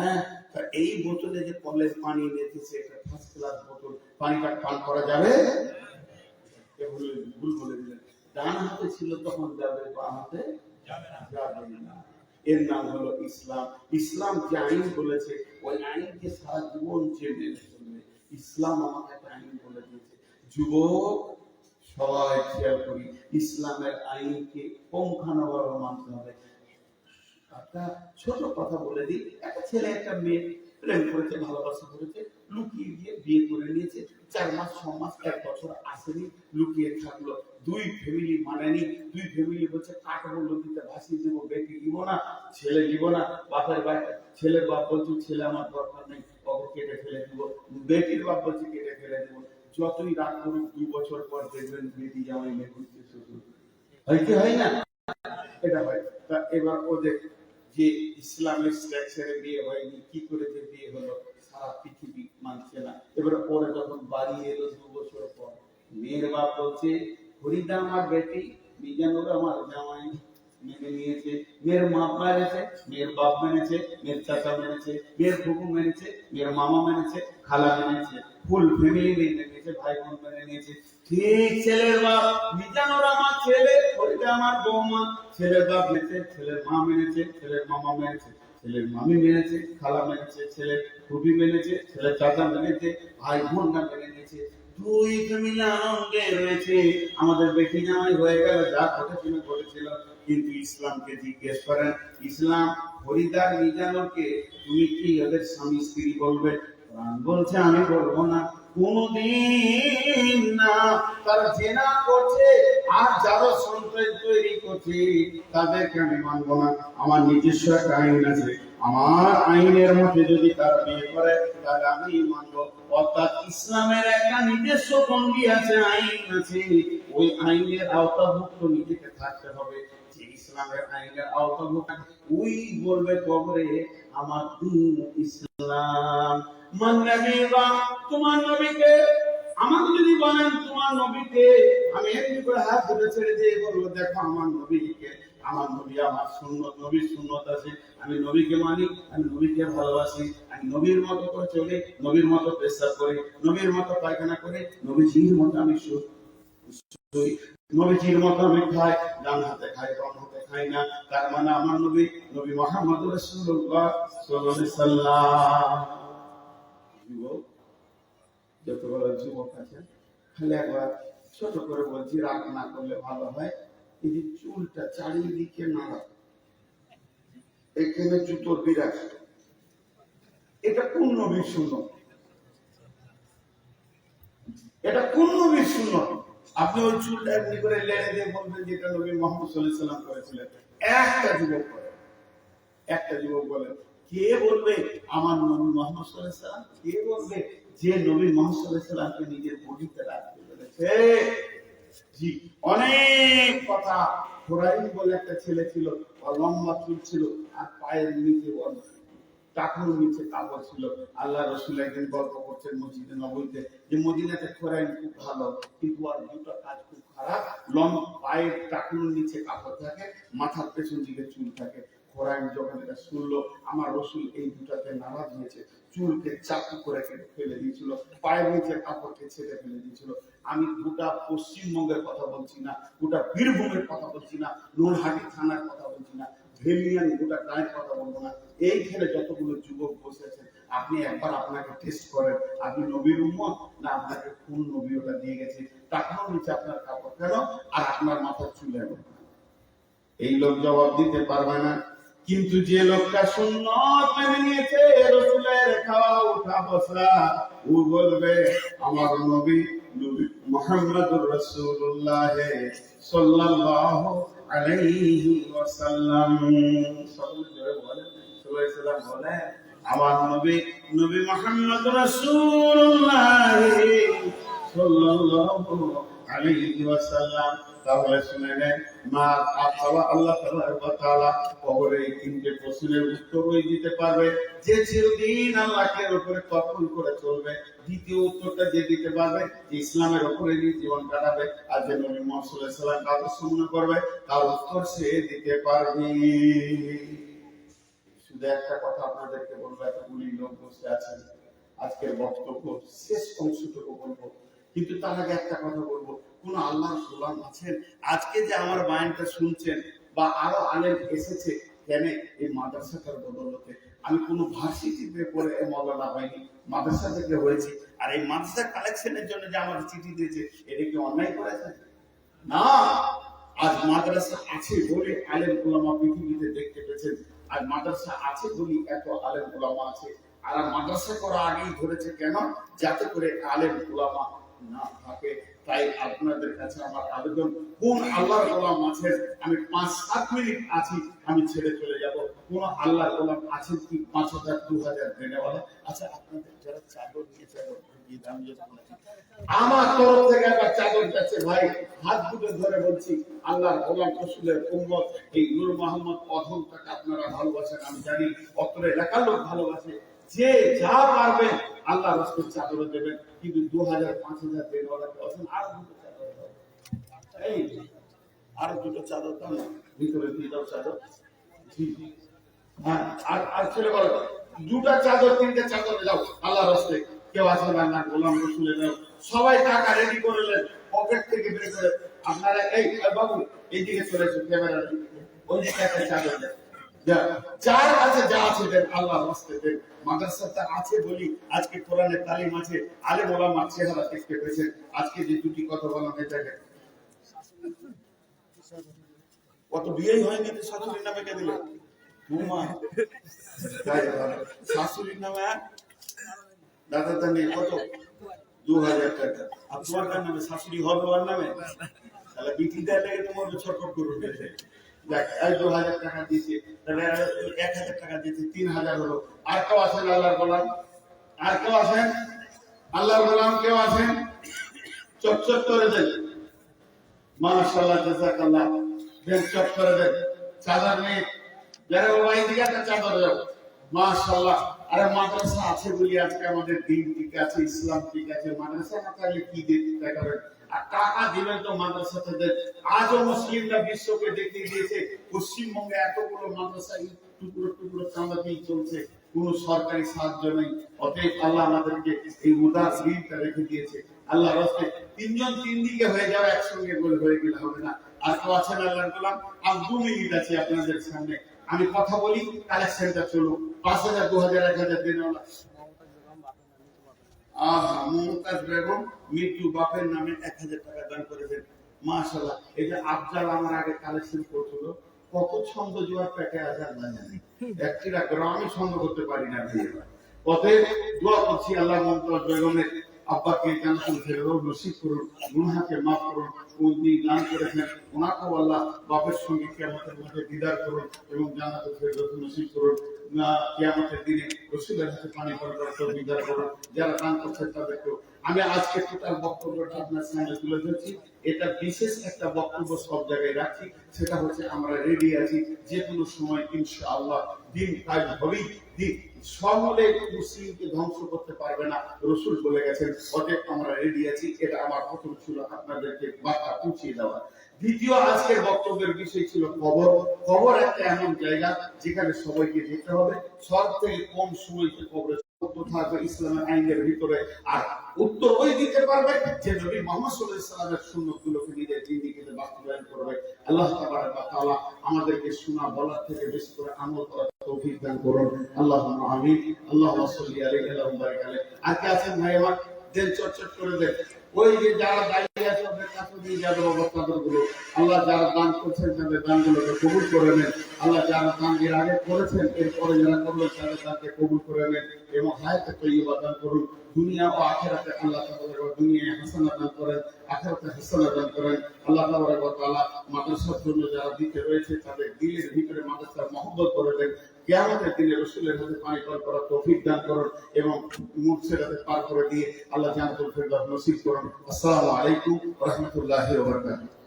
হ্যাঁ এই বোতলে যে পানি ফার্স্ট ক্লাস বোতল, পানিটা পান করা যাবে? ভুল বলে দিলেন। ডান হাতে ছিল তখন যাবে বাম হাতে যাবে না। এর নাম হলো ইসলাম। ইসলাম যে আইন বলেছে, ওই আইনকে সারা জীবন চলবে ইসলাম আমাকে একটা আইন বলে দিয়েছে। যুবক, সবাই খেয়াল করি, ইসলামের আইনকে পঙ্খানুভাবে মানতে হবে। একটা ছোট কথা বলে দিই। একটা ছেলে, একটা মেয়ে, প্রেম করেছে, ভালোবাসা করেছে, লুকিয়ে গিয়ে বিয়ে করে নিয়েছে। চার মাস, ছ মাস, এক বছর আসেনি, লুকিয়ে থাকল। দুই ফ্যামিলি মানেনি, দুই ফ্যামিলি বলছে কাটবো ভাসিয়ে দেবো বেটি দিব না, ছেলে দিব না, বাপের বাড়ি ছেলের বাপ বলছে, ছেলে আমার দরকার নেই, ওকে কেটে ফেলে দিব। বেটির বাপ বলছে, কেটে ফেলে দিব। যতই রাগ করুক, দুই বছর পর দেখবেন বেটি জামাই মেয়ে হয় কি হয় না? এটা হয়। এবার ওদের যে ইসলামের স্ট্রাকচারে বিয়ে হয়নি, কি করে যে বিয়ে হলো, সারা পৃথিবী মানছে না। এবার পরে যখন বাড়ি এলো দু বছর পর, মেয়ের বাপ বলছে হরিদা আমার বেটি, মিজানুর আমার জামাই। মেনে নিয়েছে, মেয়ের মা মেনেছে মেয়ের বাপ মেনেছে, মেয়ের চাচা মেনেছে, মেয়ের ফুকু মেনেছে, মেয়ের মামা মেনেছে, খালা মেনেছে, ফুল ফ্যামিলি মেনে নিয়েছে ভাই বোন মেনে নিয়েছে। ঠিক ছেলের বাপ আমার ছেলে হরিদা আমার বৌমা। ছেলের বাপ মেনেছে, ছেলের মা মেনেছে, ছেলের মামা মেনেছে, ছেলের মামি মেনেছে, খালা মেনেছে, ছেলের ফুপি মেনেছে, ছেলের চাচা মেনেছে ভাই বোনরা মেনে নিয়েছে। দুই ফ্যামিলি আনন্দে রয়েছে। আমাদের বেটি জামাই হয়ে গেল যা ঘটেছিল ঘটেছিল কিন্তু ইসলামকে জিজ্ঞেস করেন, ইসলাম হরিদার মিজানুরকে তুমি কি ওদের স্বামী স্ত্রী বলবে? বলছে, আমি বলব না। কোনদিন না। জেনা করছে আর যারা সন্ত্রাস তৈরি করছে, তাদেরকে আমি মানবো না। আমার নিজস্ব একটা আইন আছে। আমার আইনের মধ্যে যদি তারা বিয়ে করে, তাহলে আমি মানবো। অর্থাৎ ইসলামের একটা নিজস্ব ভঙ্গি আছে, আইন আছে। ওই আইনের আওতাভুক্ত নিজেকে থাকতে হবে। ইসলামের আইনের ওই বলবে কবরে, আমার দিন ইসলাম। মান নবী তোমার নবীকে, আমাকে যদি বলেন তোমার নবীকে, আমি এমনি করে হাত ধরে ছেড়ে দিয়ে বলব, দেখো, আমার নবীকে, আমার নবী আমার সুন্নত, নবীর সুন্নত আছে। আমি নবীকে মানি, আমি নবীকে ভালোবাসি। আমি নবীর মতো করে চলে, নবীর মতো পেশাব করে, নবীর মতো পায়খানা করি, নবীজির মতো আমি শুই নবীজির মতো আমি খাই, ডান হাতে খাই খাই না। তার মানে আমার নবী নবী মোহাম্মদ সাল্লাম। যত বড় একবার ছোট করে বলছি, রাগ না করলে ভালো হয়। এই চুলটা চারিদিকে নাড়া। এখানে জুতোর বিরাজ এটা কোন নবীর শূন্য এটা কোন নবীর শূন্য আপনি ওই চুলটা এমনি করে লেড়ে দিয়ে বলবেন যেটা নবী মোহাম্মদ সাল্লাহ সাল্লাম করেছিলেন। একটা যুবক করে একটা যুবক বলে, কে বলবে আমার নবী মোহাম্মদ সাল্লাহ সাল্লাম কে বলবে যে নবী মোহাম্মদ সাল্লাহ সাল্লামকে নিজের বডিতে রাখতে জি, অনেক কথা। বলে একটা ছেলে ছিল লম্বা চুল ছিল, আর পায়ের নিচে ওর টাকুর নিচে কাপড় ছিল। আল্লাহ রসুল একদিন গল্প করছেন মসজিদে নবীতে যে মদিনাতে খোরাইন খুব ভালো, কিন্তু আর দুটো কাজ খুব খারাপ। লম পায়ের টাকুর নিচে কাপড় থাকে, মাথার পেছন দিকে চুল থাকে। খোরাইন যখন এটা শুনলো, আমার রসুল এই দুটাতে নারাজ হয়েছে চুলকে চাকু করে কেটে ফেলে দিয়েছিল, পায়ের নিচে কাপড়কে ছেড়ে ফেলে দিয়েছিল। আমি গোটা পশ্চিমবঙ্গের কথা বলছি না, গোটা বীরভূমের কথা বলছি না নোনহাটি থানার কথা বলছি না ভেলিয়ান গোটা গায়ের কথা বলব না। এইখানে যতগুলো যুবক বসে আপনি একবার আপনাকে টেস্ট করেন, আপনি নবীর উম্মত না আপনাকে কোন নবী ওটা দিয়ে গেছে? টাকাও নিচে আপনার কাপড় কেন আর আপনার মাথার চুল এমন এই লোক জবাব দিতে পারবে না, কিন্তু যে লোকটা সুন্নত মেনে নিয়েছে, রসুলের খাওয়া উঠা বসা ও বলবে, আমার নবী নবী মুহাম্মদুর রাসূলুল্লাহ সাল্লাল্লাহু আলাইহি ওয়াসাল্লাম। বলেন। আলাইহি ওয়াসাল্লাম ওয়াসাল্লাম। উত্তর দিতে পারবে। যে চিরদিন উপরে করে চলবে, দ্বিতীয় উত্তরটা যে দিতে পারবে ইসলামের উপরে জীবন কাটাবে আর যে নবী মোহাম্মদ সাল্লাল্লাহু আলাইহি সাল্লাম আদর্শ মনে করবে, তার উত্তর সে দিতে পারবে। শুধু একটা কথা আপনাদেরকে বলব, এতগুলি লোক বসে আছেন আজকের বক্তব্য শেষ অংশটুকু বলব। কিন্তু তার আগে একটা কথা বলব, কোন আল্লাহর গোলাম আছেন? আজকে যে আমার বায়ানটা শুনছেন বা আরও আলেম এসেছে, কেন এই মাদ্রাসাটার বদলতে? আমি কোনো ভার্সিটিতে পড়ে মৌলানা হয়নি, মাদ্রাসা থেকে হয়েছি। আর এই মাদ্রাসা কালেকশনের জন্য যে আমাকে চিঠি দিয়েছে, এটা কি অন্যায় করেছে? না! আজ মাদ্রাসা আছে বলে আলেম ওলামা পৃথিবীতে দেখতে পেয়েছেন। আর মাদ্রাসা আছে বলে এত আলেম ওলামা আছে। আর মাদ্রাসা করা আগেই ধরেছে কেন? যাতে করে আলেম ওলামা না থাকে। তাই আপনাদের কাছে আমার আবেদন, কোন আল্লাহর গোলাম আমি পাঁচ, সাত মিনিট আছি, আমি ছেড়ে চলে যাব। কোন আল্লাহর গোলাম আছেন কি পাঁচ হাজার, দু হাজার দেনেওয়ালা আচ্ছা আপনাদের যারা চাদর নিয়ে আমার তরফ থেকে চাদর যাচ্ছে, ভাই, হাত দুটো ধরে বলছি গোলাম এই নূর মোহাম্মদ অধমটাকে আপনারা ভালোবাসেন, আমি জানি অত্র এলাকার লোক ভালোবাসে। যে যা পারবেন আল্লাহ রসুল চাদর দেবেন, কিন্তু দু হাজার, পাঁচ হাজার দেনওয়ালাকে অথন আর দুটো চাদর এই আর দুটো চাদর দাও ভিতরে দিয়ে দাও চাদর। হ্যাঁ আর আর ছেলে বলো, দুটা চাদর, তিনটে চাদর দাও আল্লাহ রস্তে কেউ আসেন আল্লাহ গোলাম দাও সবাই টাকা রেডি করে নেন পকেট থেকে বের করে। আপনারা, এই বাবু, এইদিকে চলে এসো ক্যামেরা ওই একটা চাদর দেন। যা- যার আছে যা আছে দেন আল্লাহ দেন মাদ্রাসাটা আছে বলি আজকে কোরআনে তালিম আছে। আলে চেহারা আজকে যে দুটি কথা বলা হয়ে হয়নি তো শাশুড়ির নামে কে দিলে? বৌমা। শাশুড়ির নামে দাদা তার নেই, কত? দু হাজার টাকা। আর তোমার নামে? শাশুড়ি হবে নামে? তাহলে বিটি দেয় তোমার ছটফট করে উঠেছে মাদ্রাসা আছে বলি আজকে আমাদের দিন ঠিক আছে, ইসলাম ঠিক আছে। মাদ্রাসা না থাকলে কি দিতে দেখাবেন টাকা দিবেন তো মাদ্রাসা থেকে আজও মুসলিমরা বিশ্বকে দেখিয়ে দিয়েছে, পশ্চিমবঙ্গে এতগুলো মাদ্রাসা টুকরো টুকরো চলছে। কোন সরকারি সাহায্য নেই। অতএব আল্লাহ আমাদেরকে এই রেখে দিয়েছে। আল্লাহ রাস্তে তিনজন তিন দিকে হয়ে একসঙ্গে গোল হয়ে গেলে হবে না। আর তো আল্লাহ আর দু মিনিট আছে আপনাদের সামনে। আমি কথা বলি কালেকশনটা চলুক। পাঁচ হাজার, দু হাজার, এক হাজার দিন আহা মমতাজ বেগম মৃত্যু বাপের নামে এক হাজার টাকা দান করেছেন। মাশাল্লাহ এই যে আফজাল আমার আগে কালেকশন করছিল কত ছন্দ জোয়ার পেটে আছে আল্লাহ জানে গ্রামে ছন্দ করতে পারি না দোয়া করছি আল্লাহ মমতাজ বেগমের আব্বাকে ফেরদৌস নসিব করুন গুনাহকে মাফ করুন উনি দান করেছেন। ওনাকেও আল্লাহ বাপের সঙ্গে মধ্যে দিদার করুন এবং জান্নাতুল ফেরদৌস নসিব করুন। কিয়ামতের দিনে রসুলের হাতে পানি যারা দান তাদেরকেও। আমি আজকে বক্তব্যটা আপনার সামনে তুলে ধরছি। এটা বিশেষ একটা বক্তব্য সব জায়গায় সেটা হচ্ছে আমরা রেডি আছি যে কোনো সময় দিন হবেই। দিন মুসলিমকে ধ্বংস করতে পারবে না, রসুল বলে গেছেন, অতএব আমরা রেডি আছি। এটা আমার প্রথম ছিল আপনাদেরকে বার্তা পৌঁছিয়ে দেওয়া। দ্বিতীয় আজকের বক্তব্যের বিষয় ছিল খবর। খবর একটা এমন জায়গা যেখানে সবাইকে যেতে হবে। সব থেকে কম সময়কে খবরে থাকবে ইসলামের আইনের ভিতরে, আর উত্তর ওই দিতে পারবে যে নবী মোহাম্মদ আলাইহি সুন্নতগুলোকে নিজের জিন্দেগিতে বাস্তবায়ন করবে। আল্লাহ তাআলা আমাদেরকে শোনা বলার থেকে বেশি করে আমল করার তৌফিক দান করুন। আল্লাহুম্মা আমিন। আল্লাহুম্মা সাল্লি আলাইহি ওয়া বারিক আর কে আছেন ভাই আমার দেন চটচট করে দেন। ওই যে যারা দাঁড়িয়ে আছে, ওদের কাছে দিয়ে যাবে চাদরগুলো আল্লাহ যারা দান করছেন, তাদের দানগুলোকে কবুল করে নেন। আল্লাহ যারা দান এর আগে করেছেন, এরপরে যারা করবেন, তাদের দানকে কবুল করে নেন এবং হায়াতে তৈবা দান করুন। দুনিয়া ও আখেরাতে আল্লাহ তাআলা দুনিয়ায় হাসানা দান করেন, আখেরাতে হাসানা দান করেন। আল্লাহ ওয়া মাদ্রাসার জন্য যারা দিতে রয়েছে, তাদের দিলের ভিতরে মাদ্রাসার মহব্বত করে দেন। কিয়ামতের দিনে রসুলের হাতে পানি পান করার তৌফিক দান করুন এবং মুর্শিদাতে পার করে দিয়ে আল্লাহ জানাতুল ফেরদাউস নসিব করুন। আসসালামু আলাইকুম রাহমাতুল্লাহি ওয়া বারাকাতুহু।